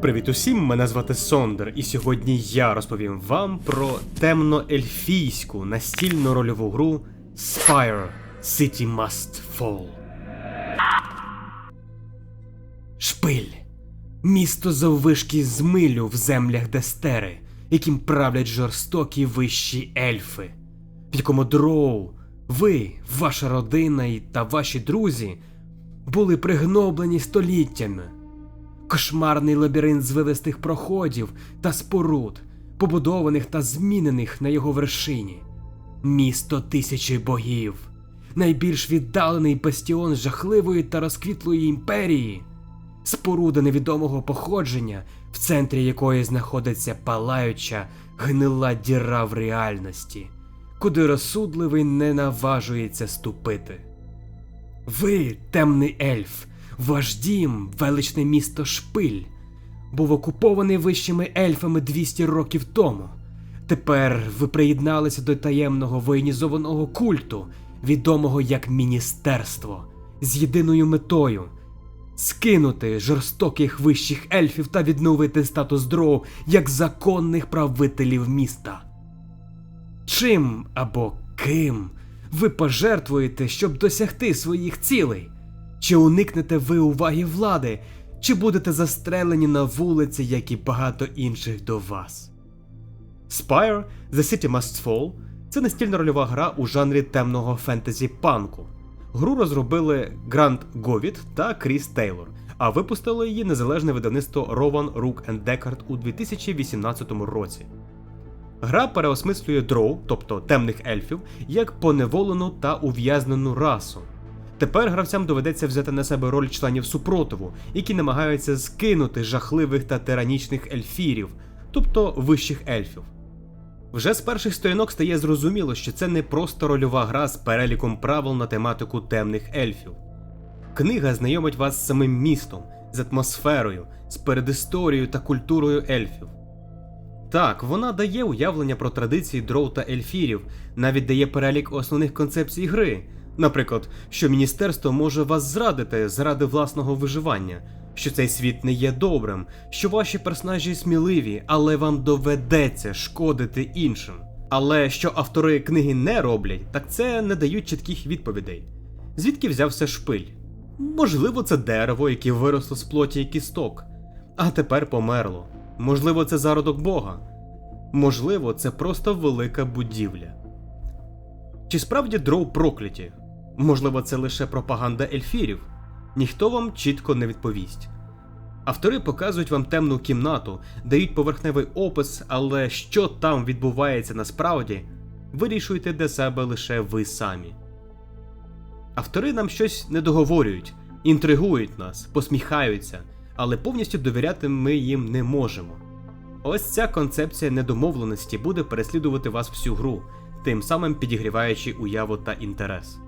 Привіт усім, мене звати Сондер, і сьогодні я розповім вам про темно-ельфійську настільну рольову гру Spire City Must Fall. Шпиль. Місто заввишки з милю в землях Дестери, яким правлять жорстокі вищі ельфи, в якому дроу, ви, ваша родина і та ваші друзі були пригноблені століттями. Кошмарний лабіринт звивистих проходів та споруд, побудованих та змінених на його вершині. Місто тисячі богів, найбільш віддалений бастіон жахливої та розквітлої імперії, споруда невідомого походження, в центрі якої знаходиться палаюча гнила діра в реальності, куди розсудливий не наважується ступити. Ви, темний ельф, ваш дім, величне місто Шпиль, був окупований вищими ельфами 200 років тому. Тепер ви приєдналися до таємного воєнізованого культу, відомого як міністерство, з єдиною метою скинути жорстоких вищих ельфів та відновити статус дроу як законних правителів міста. Чим або ким ви пожертвуєте, щоб досягти своїх цілей? Чи уникнете ви уваги влади, чи будете застрелені на вулиці, як і багато інших до вас? Spire The City Must Fall це настільна рольова гра у жанрі темного фентезі панку. Гру розробили Грант Говіт та Кріс Тейлор, а випустило її незалежне видавництво Rowan Rook Deckard у 2018 році. Гра переосмислює дроу, тобто темних ельфів, як поневолену та ув'язнену расу. Тепер гравцям доведеться взяти на себе роль членів супротиву, які намагаються скинути жахливих та тиранічних ельфірів, тобто вищих ельфів. Вже з перших сторінок стає зрозуміло, що це не просто рольова гра з переліком правил на тематику темних ельфів. Книга знайомить вас з самим містом, з атмосферою, з передісторією та культурою ельфів. Так, вона дає уявлення про традиції дроу та ельфірів, навіть дає перелік основних концепцій гри. Наприклад, що міністерство може вас зрадити заради власного виживання, що цей світ не є добрим, що ваші персонажі сміливі, але вам доведеться шкодити іншим. Але що автори книги не роблять, так це не дають чітких відповідей. Звідки взявся шпиль? Можливо, це дерево, яке виросло з плоті і кісток, а тепер померло. Можливо, це зародок Бога. Можливо, це просто велика будівля. Чи справді дроу прокляті? Можливо, це лише пропаганда ельфірів? Ніхто вам чітко не відповість. Автори показують вам темну кімнату, дають поверхневий опис, але що там відбувається насправді, вирішуєте для себе лише ви самі. Автори нам щось не договорюють, інтригують нас, посміхаються, але повністю довіряти ми їм не можемо. Ось ця концепція недомовленості буде переслідувати вас всю гру, тим самим підігріваючи уяву та інтерес.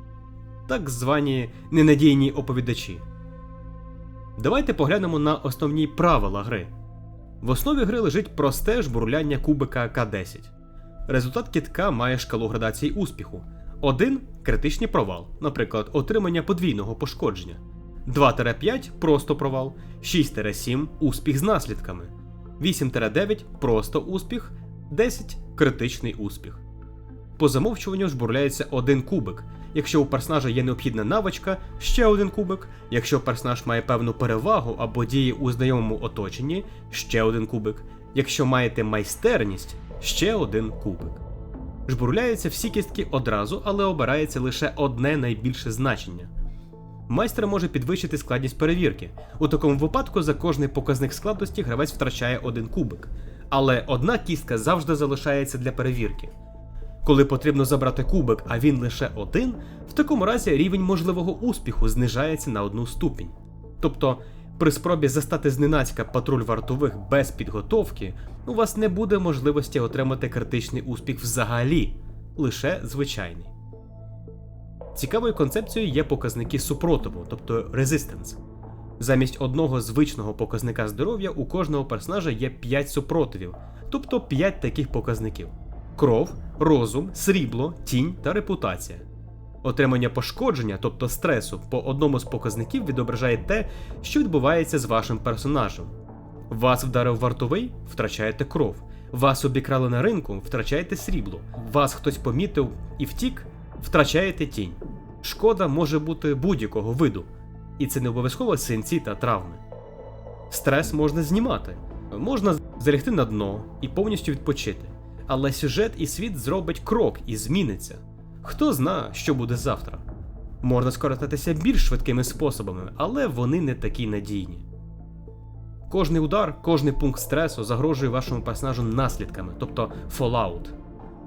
Так звані ненадійні оповідачі. Давайте поглянемо на основні правила гри. В основі гри лежить просте жбурляння кубика К10. Результат кітка має шкалу градації успіху. 1 критичний провал, наприклад, отримання подвійного пошкодження. 2-5 просто провал, 6-7 успіх з наслідками, 8-9 просто успіх, 10 критичний успіх. По замовчуванню жбурляється один кубик. Якщо у персонажа є необхідна навичка, ще один кубик. Якщо персонаж має певну перевагу або діє у знайомому оточенні, ще один кубик. Якщо маєте майстерність, ще один кубик. Жбурляються всі кістки одразу, але обирається лише одне найбільше значення. Майстер може підвищити складність перевірки. У такому випадку за кожний показник складності гравець втрачає один кубик. Але одна кістка завжди залишається для перевірки. Коли потрібно забрати кубик, а він лише один, в такому разі рівень можливого успіху знижається на одну ступінь. Тобто, при спробі застати зненацька патруль вартових без підготовки, у вас не буде можливості отримати критичний успіх взагалі, лише звичайний. Цікавою концепцією є показники супротиву, тобто resistance. Замість одного звичного показника здоров'я у кожного персонажа є 5 супротивів, тобто 5 таких показників: кров, розум, срібло, тінь та репутація. Отримання пошкодження, тобто стресу, по одному з показників відображає те, що відбувається з вашим персонажем. Вас вдарив вартовий, втрачаєте кров. Вас обікрали на ринку, втрачаєте срібло. Вас хтось помітив і втік, втрачаєте тінь. Шкода може бути будь-якого виду, і це не обов'язково синці та травми. Стрес можна знімати, можна залягти на дно і повністю відпочити. Але сюжет і світ зробить крок і зміниться. Хто зна, що буде завтра. Можна скористатися більш швидкими способами, але вони не такі надійні. Кожний удар, кожний пункт стресу загрожує вашому персонажу наслідками, тобто fallout.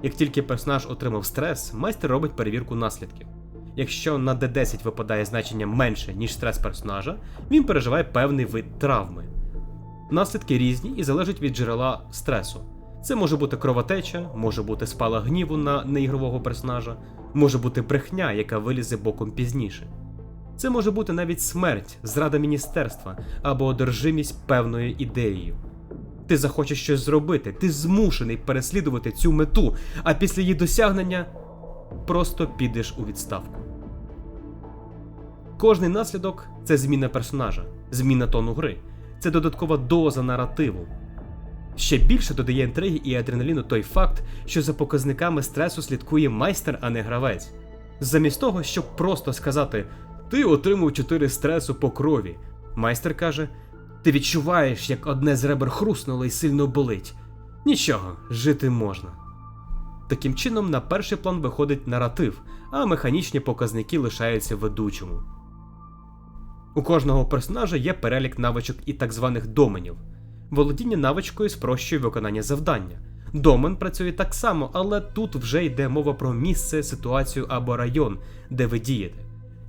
Як тільки персонаж отримав стрес, майстер робить перевірку наслідків. Якщо на D10 випадає значення менше, ніж стрес персонажа, він переживає певний вид травми. Наслідки різні і залежать від джерела стресу. Це може бути кровотеча, може бути спала гніву на неігрового персонажа, може бути брехня, яка вилізе боком пізніше. Це може бути навіть смерть, зрада міністерства або одержимість певною ідеєю. Ти захочеш щось зробити, ти змушений переслідувати цю мету, а після її досягнення просто підеш у відставку. Кожний наслідок це зміна персонажа, зміна тону гри, це додаткова доза наративу. Ще більше додає інтриги і адреналіну той факт, що за показниками стресу слідкує майстер, а не гравець. Замість того, щоб просто сказати Ти отримав 4 стресу по крові. Майстер каже: Ти відчуваєш, як одне з ребер хруснуло і сильно болить. Нічого, жити можна. Таким чином, на перший план виходить наратив, а механічні показники лишаються ведучому. У кожного персонажа є перелік навичок і так званих доменів. Володіння навичкою спрощує виконання завдання. Домен працює так само, але тут вже йде мова про місце, ситуацію або район, де ви дієте.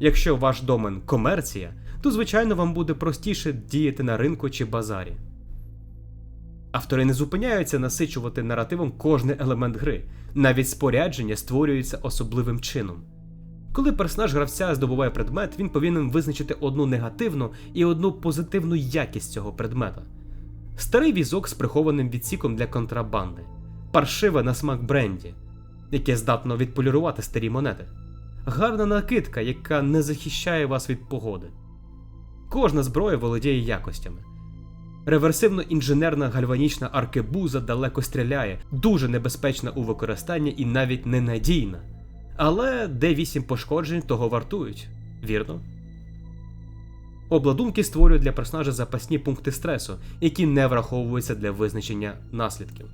Якщо ваш домен комерція, то звичайно вам буде простіше діяти на ринку чи базарі. Автори не зупиняються насичувати наративом кожний елемент гри, навіть спорядження створюється особливим чином. Коли персонаж гравця здобуває предмет, він повинен визначити одну негативну і одну позитивну якість цього предмета. Старий візок з прихованим відсіком для контрабанди, паршиве на смак бренді, яке здатно відполірувати старі монети, гарна накидка, яка не захищає вас від погоди. Кожна зброя володіє якостями. Реверсивно-інженерна гальванічна аркебуза далеко стріляє, дуже небезпечна у використанні і навіть ненадійна. Але D8 пошкоджень того вартують, вірно? Обладунки створюють для персонажа запасні пункти стресу, які не враховуються для визначення наслідків.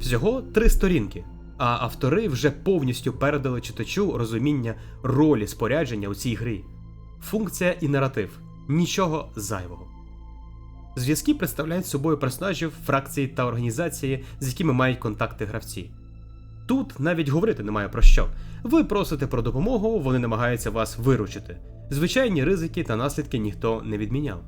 Всього три сторінки, а автори вже повністю передали читачу розуміння ролі спорядження у цій грі. Функція і наратив нічого зайвого. Зв'язки представляють собою персонажів, фракції та організації, з якими мають контакти гравці. Тут навіть говорити немає про що. Ви просите про допомогу, вони намагаються вас виручити. Звичайні ризики та наслідки ніхто не відміняв.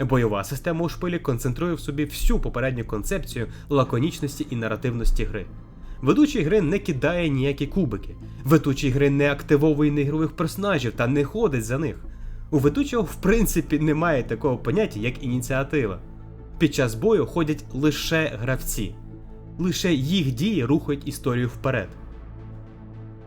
Бойова система у шпилі концентрує в собі всю попередню концепцію лаконічності і наративності гри. Ведучий гри не кидає ніякі кубики, ведучий гри не активовує неігрових персонажів та не ходить за них. У ведучого, в принципі, немає такого поняття, як ініціатива. Під час бою ходять лише гравці, лише їх дії рухають історію вперед.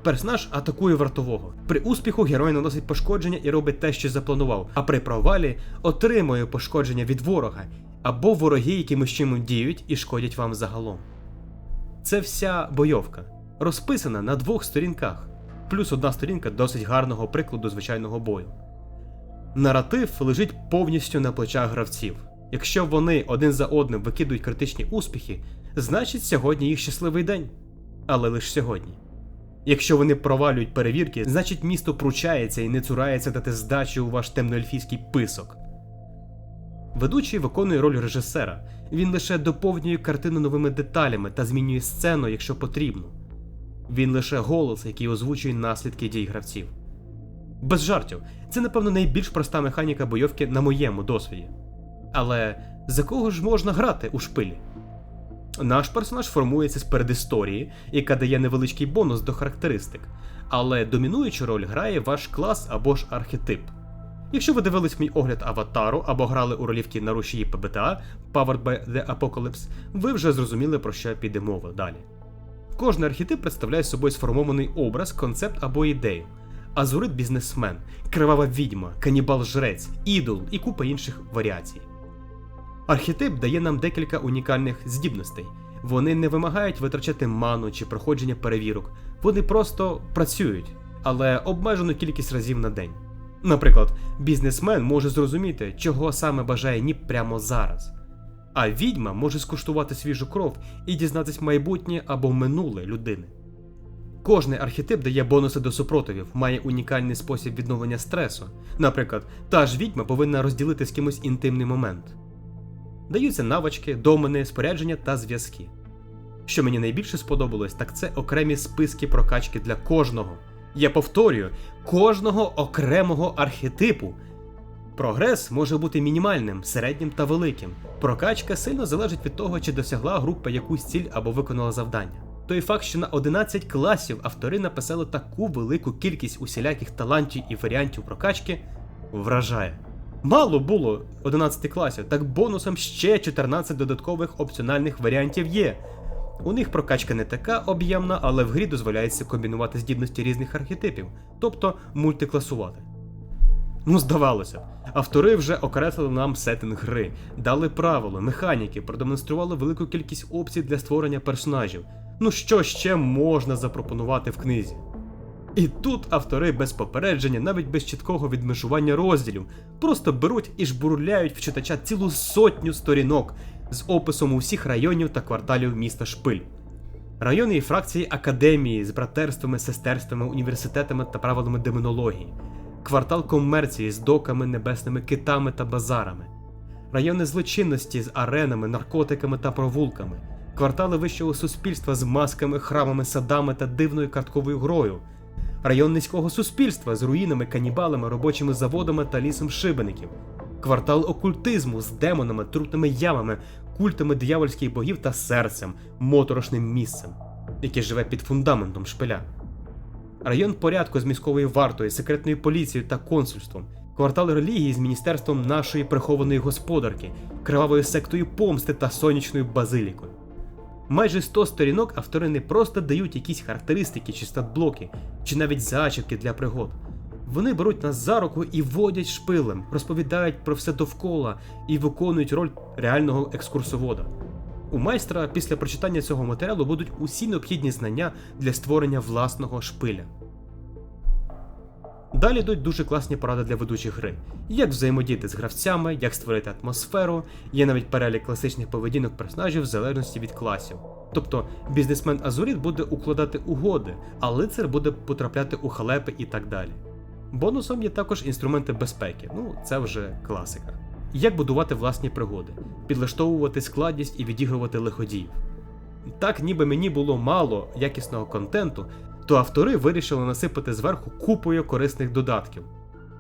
Персонаж атакує вартового. При успіху герой наносить пошкодження і робить те, що запланував, а при провалі отримує пошкодження від ворога або вороги, якимось чином діють і шкодять вам загалом. Це вся бойовка, розписана на двох сторінках, плюс одна сторінка досить гарного прикладу звичайного бою. Наратив лежить повністю на плечах гравців. Якщо вони один за одним викидують критичні успіхи, значить сьогодні їх щасливий день. Але лише сьогодні. Якщо вони провалюють перевірки, значить місто пручається і не цурається дати здачі у ваш темноельфійський писок. Ведучий виконує роль режисера, він лише доповнює картину новими деталями та змінює сцену, якщо потрібно. Він лише голос, який озвучує наслідки дій гравців. Без жартів, це, напевно, найбільш проста механіка бойовки на моєму досвіді. Але за кого ж можна грати у шпилі? Наш персонаж формується з передісторії, яка дає невеличкий бонус до характеристик, але домінуючу роль грає ваш клас або ж архетип. Якщо ви дивились мій огляд аватару або грали у ролівки на рушії ПБТА Powered by the Apocalypse, ви вже зрозуміли про що піде мова далі. Кожний архетип представляє собою сформований образ, концепт або ідею. Азурит бізнесмен, кривава відьма, канібал жрець, ідол і купа інших варіацій. Архетип дає нам декілька унікальних здібностей. Вони не вимагають витрачати ману чи проходження перевірок, вони просто працюють, але обмежену кількість разів на день. Наприклад, бізнесмен може зрозуміти, чого саме бажає Ніп прямо зараз. А відьма може скуштувати свіжу кров і дізнатись майбутнє або минуле людини. Кожний архетип дає бонуси до супротивів, має унікальний спосіб відновлення стресу. Наприклад, та ж відьма повинна розділити з кимось інтимний момент. Даються навички, домени, спорядження та зв'язки. Що мені найбільше сподобалось, так це окремі списки прокачки для кожного. Я повторюю, кожного окремого архетипу. Прогрес може бути мінімальним, середнім та великим. Прокачка сильно залежить від того, чи досягла група якусь ціль або виконала завдання. Той факт, що на 11 класів автори написали таку велику кількість усіляких талантів і варіантів прокачки, вражає. Мало було 11 класів, так бонусом ще 14 додаткових опціональних варіантів є. У них прокачка не така об'ємна, але в грі дозволяється комбінувати здібності різних архетипів, тобто мультикласувати. Ну, здавалося, б, автори вже окреслили нам сеттинг гри, дали правила, механіки, продемонстрували велику кількість опцій для створення персонажів. Ну що ще можна запропонувати в книзі? І тут автори без попередження, навіть без чіткого відмежування розділів, просто беруть і жбурляють в читача цілу сотню сторінок з описом усіх районів та кварталів міста Шпиль. Райони і фракції академії з братерствами, сестерствами, університетами та правилами демонології, квартал комерції з доками, небесними китами та базарами, райони злочинності з аренами, наркотиками та провулками, квартали вищого суспільства з масками, храмами, садами та дивною картковою грою, район низького суспільства з руїнами, канібалами, робочими заводами та лісом шибеників, квартал окультизму з демонами, трутними ямами, культами диявольських богів та серцем, моторошним місцем, яке живе під фундаментом шпиля. Район порядку з міськовою вартою, секретною поліцією та консульством, квартал релігії з міністерством нашої прихованої господарки, кривавою сектою помсти та сонячною базилікою. Майже 100 сторінок автори не просто дають якісь характеристики чи статблоки, чи навіть зачіпки для пригод. Вони беруть нас за руку і водять шпилем, розповідають про все довкола і виконують роль реального екскурсовода. У майстра після прочитання цього матеріалу будуть усі необхідні знання для створення власного шпиля. Далі йдуть дуже класні поради для ведучих гри, як взаємодіяти з гравцями, як створити атмосферу, є навіть перелік класичних поведінок персонажів в залежності від класів. Тобто бізнесмен Азуріт буде укладати угоди, а лицар буде потрапляти у халепи і так далі. Бонусом є також інструменти безпеки, ну це вже класика. Як будувати власні пригоди, підлаштовувати складність і відігрувати лиходіїв. Так, ніби мені було мало якісного контенту, то автори вирішили насипати зверху купою корисних додатків,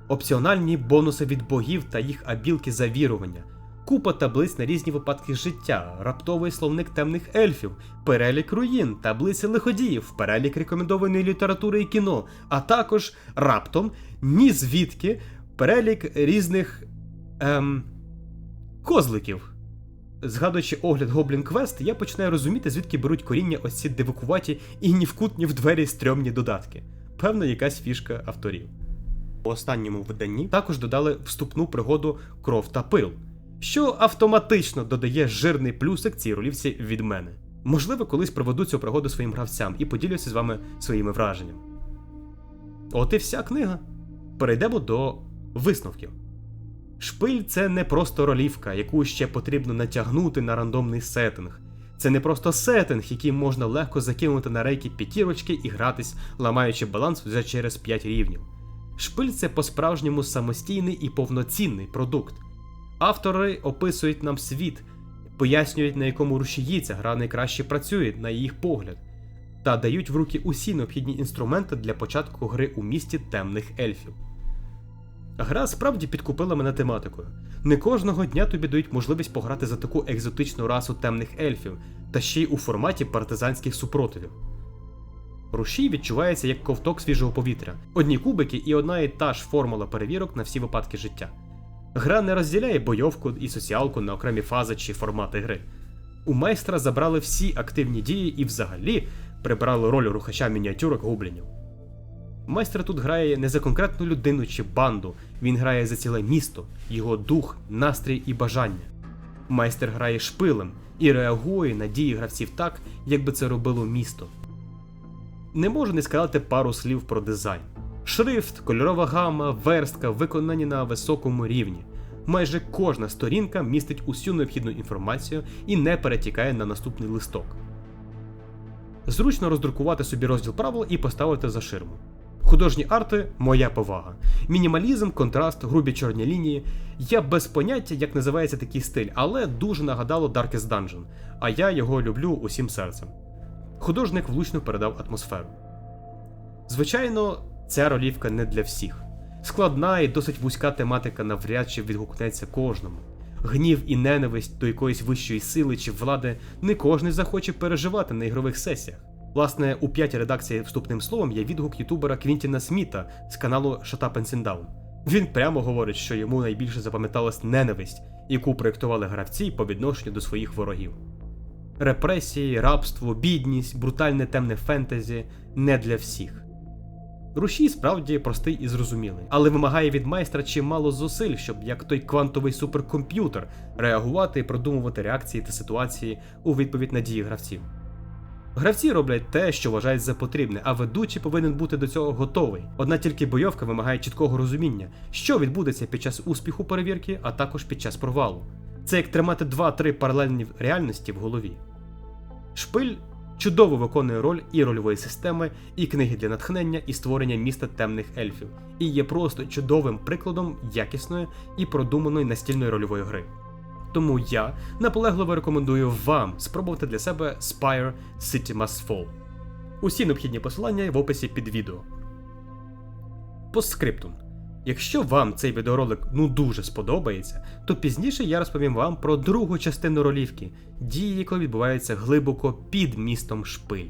опціональні бонуси від богів та їх абілки завірування, купа таблиць на різні випадки життя, раптовий словник темних ельфів, перелік руїн, таблиці лиходіїв, перелік рекомендованої літератури і кіно, а також раптом ні звідки перелік різних ем, козликів. Згадуючи огляд Goblin Quest, я починаю розуміти, звідки беруть коріння ось ці дивакуваті і ні в в двері стрьомні додатки. Певно, якась фішка авторів. У останньому виданні також додали вступну пригоду кров та пил, що автоматично додає жирний плюсик цій ролівці від мене. Можливо, колись проведу цю пригоду своїм гравцям і поділюся з вами своїми враженнями. От і вся книга. Перейдемо до висновків. Шпиль це не просто ролівка, яку ще потрібно натягнути на рандомний сеттинг. Це не просто сеттинг, який можна легко закинути на рейки п'ятірочки і гратись, ламаючи баланс вже через 5 рівнів. Шпиль це по-справжньому самостійний і повноцінний продукт. Автори описують нам світ, пояснюють, на якому рушії ця гра найкраще працює, на їх погляд, та дають в руки усі необхідні інструменти для початку гри у місті темних ельфів. Гра справді підкупила мене тематикою. Не кожного дня тобі дають можливість пограти за таку екзотичну расу темних ельфів, та ще й у форматі партизанських супротивів. Рушій відчувається як ковток свіжого повітря, одні кубики і одна і та ж формула перевірок на всі випадки життя. Гра не розділяє бойовку і соціалку на окремі фази чи формати гри. У майстра забрали всі активні дії і взагалі прибрали роль рухача мініатюрок гоблінів. Майстер тут грає не за конкретну людину чи банду, він грає за ціле місто, його дух, настрій і бажання. Майстер грає шпилем і реагує на дії гравців так, як би це робило місто. Не можу не сказати пару слів про дизайн. Шрифт, кольорова гама, верстка виконані на високому рівні. Майже кожна сторінка містить усю необхідну інформацію і не перетікає на наступний листок. Зручно роздрукувати собі розділ правил і поставити за ширму. Художні арти моя повага. Мінімалізм, контраст, грубі чорні лінії. Я без поняття, як називається такий стиль, але дуже нагадало Darkest Dungeon, а я його люблю усім серцем. Художник влучно передав атмосферу. Звичайно, ця ролівка не для всіх. Складна і досить вузька тематика навряд чи відгукнеться кожному. Гнів і ненависть до якоїсь вищої сили чи влади не кожен захоче переживати на ігрових сесіях. Власне, у п'ятій редакції вступним словом є відгук ютубера Квінтіна Сміта з каналу Shut Up and Sit Down. Він прямо говорить, що йому найбільше запам'яталась ненависть, яку проєктували гравці по відношенню до своїх ворогів. Репресії, рабство, бідність, брутальне темне фентезі не для всіх. Рушій справді простий і зрозумілий, але вимагає від майстра чимало зусиль, щоб як той квантовий суперкомп'ютер реагувати і продумувати реакції та ситуації у відповідь на дії гравців. Гравці роблять те, що вважають за потрібне, а ведучий повинен бути до цього готовий. Одна тільки бойовка вимагає чіткого розуміння, що відбудеться під час успіху перевірки, а також під час провалу. Це як тримати 2-3 паралельні реальності в голові. Шпиль чудово виконує роль і рольової системи, і книги для натхнення, і створення міста темних ельфів, і є просто чудовим прикладом якісної і продуманої настільної рольової гри. Тому я наполегливо рекомендую вам спробувати для себе Spire City Must Fall. Усі необхідні посилання в описі під відео. Постскриптум. Якщо вам цей відеоролик ну дуже сподобається, то пізніше я розповім вам про другу частину ролівки, дії якої відбуваються глибоко під містом Шпиль.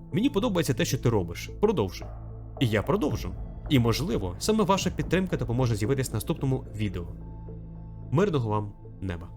Мені подобається те, що ти робиш. Продовжуй. І я продовжу. І, можливо, саме ваша підтримка допоможе з'явитись в наступному відео. Мирного вам неба!